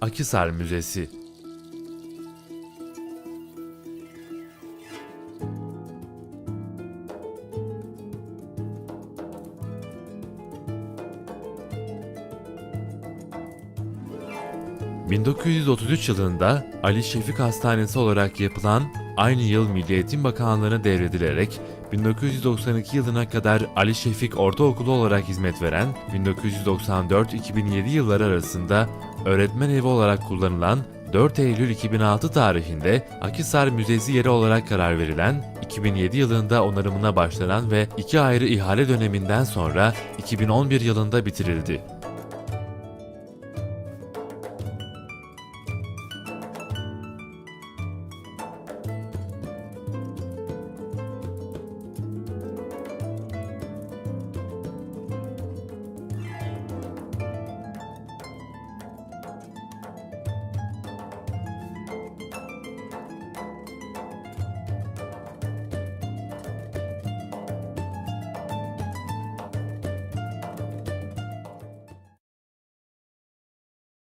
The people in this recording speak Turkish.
Akisar Müzesi. ...1933 yılında Ali Şefik Hastanesi olarak yapılan aynı yıl Milli Eğitim Bakanlığı'na devredilerek 1992 yılına kadar Ali Şefik Ortaokulu olarak hizmet veren 1994-2007 yılları arasında öğretmen evi olarak kullanılan 4 Eylül 2006 tarihinde Akisar Müzesi yeri olarak karar verilen, 2007 yılında onarımına başlanan ve iki ayrı ihale döneminden sonra 2011 yılında bitirildi.